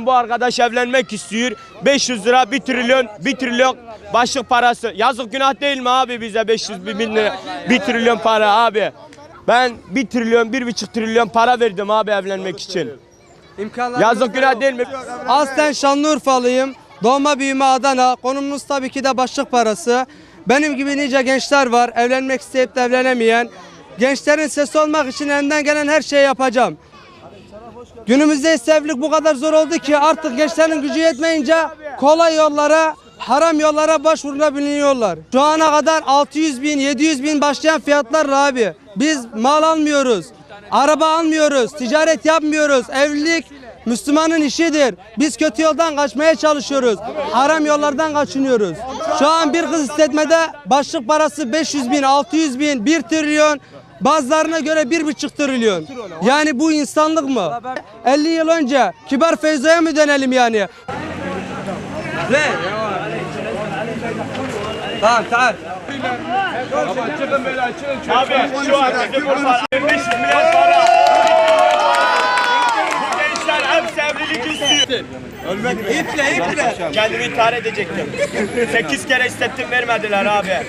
Bu arkadaş evlenmek istiyor. 500 lira 1 trilyon 1 trilyon başlık parası. Yazık günah değil mi abi bize 500 bin bin lira 1 trilyon para abi. Ben 1 trilyon 1,5 trilyon para verdim abi evlenmek için. İmkanlar Yazık günah değil mi? Aslen Şanlıurfalıyım. Doğma büyüme Adana. Konumuz tabii ki de başlık parası. Benim gibi nice gençler var. Evlenmek isteyip de evlenemeyen. Gençlerin sesi olmak için elimden gelen her şeyi yapacağım. Günümüzde evlilik bu kadar zor oldu ki artık gençlerin gücü yetmeyince kolay yollara, haram yollara başvurulabiliyorlar. Şu ana kadar 600 bin, 700 bin başlayan fiyatlarla abi. Biz mal almıyoruz, araba almıyoruz, ticaret yapmıyoruz. Evlilik Müslümanın işidir. Biz kötü yoldan kaçmaya çalışıyoruz. Haram yollardan kaçınıyoruz. Şu an bir kız istetmede başlık parası 500 bin, 600 bin, 1 trilyon. Bazılarına göre bir buçuk trilyon. Yani bu insanlık mı? 50 yıl önce Kibar Feyzo'ya mı dönelim yani? Ne? Tamam tamam. Abi şu an bizim Urfa 500 milyar para. Bu gençler hepsi evlilik istiyor. Ölmek iple iple. Kendimi intihar edecektim. 8 kere istettim vermediler abi.